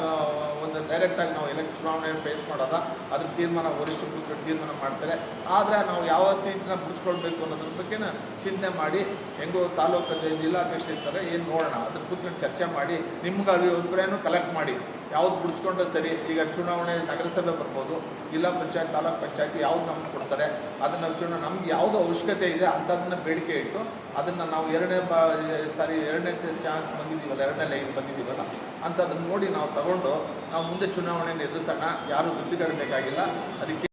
ಒಂದು ಡೈರೆಕ್ಟಾಗಿ ನಾವು ಎಲೆಕ್ಷನ್ ಚುನಾವಣೆ ಫೇಸ್ ಮಾಡೋದ? ಅದ್ರ ತೀರ್ಮಾನ ವರಿಷ್ಠ ಕೂತ್ಕೊಂಡು ತೀರ್ಮಾನ ಮಾಡ್ತಾರೆ. ಆದರೆ ನಾವು ಯಾವ ಸೀಟನ್ನ ಬಿಡಿಸ್ಕೊಳ್ಬೇಕು ಅನ್ನೋದ್ರ ಬಗ್ಗೆನ ಚಿಂತನೆ ಮಾಡಿ ಹೆಂಗೋ ತಾಲೂಕು ಜಿಲ್ಲಾಧ್ಯಕ್ಷ ಇರ್ತಾರೆ, ಏನು ನೋಡೋಣ? ಅದ್ರ ಕೂತ್ಕೊಂಡು ಚರ್ಚೆ ಮಾಡಿ, ನಿಮ್ಗೆ ಅಭಿಪ್ರಾಯನೂ ಕಲೆಕ್ಟ್ ಮಾಡಿ. ಯಾವ್ದು ಬಿಡಿಸ್ಕೊಂಡ್ರೆ ಸರಿ, ಈಗ ಚುನಾವಣೆ ನಗರಸಭೆ ಬರ್ಬೋದು, ಜಿಲ್ಲಾ ಪಂಚಾಯತ್, ತಾಲೂಕ್ ಪಂಚಾಯತ್ ಯಾವ್ದು ನಮ್ಗೆ ಕೊಡ್ತಾರೆ, ಅದನ್ನು ಚುನಾವಣೆ ನಮ್ಗೆ ಯಾವುದು ಅವಶ್ಯಕತೆ ಇದೆ ಅಂಥದನ್ನ ಬೇಡಿಕೆ ಇಟ್ಟು ಅದನ್ನು ನಾವು ಎರಡನೇ ಬಾ, ಸಾರಿ ಎರಡನೇ ಚಾನ್ಸ್ ಬಂದಿದ್ದೀವಲ್ಲ, ಎರಡನೇ ಲೈನ್ ಬಂದಿದ್ದೀವಲ್ಲ ಅದನ್ನ ನೋಡಿ ನಾವು ತಗೊಂಡು ನಾವು ಮುಂದೆ ಚುನಾವಣೆಯನ್ನು ಎದುರಿಸೋಣ, ಯಾರು ಬೇಕಾಗಿಲ್ಲ ಅದಕ್ಕೆ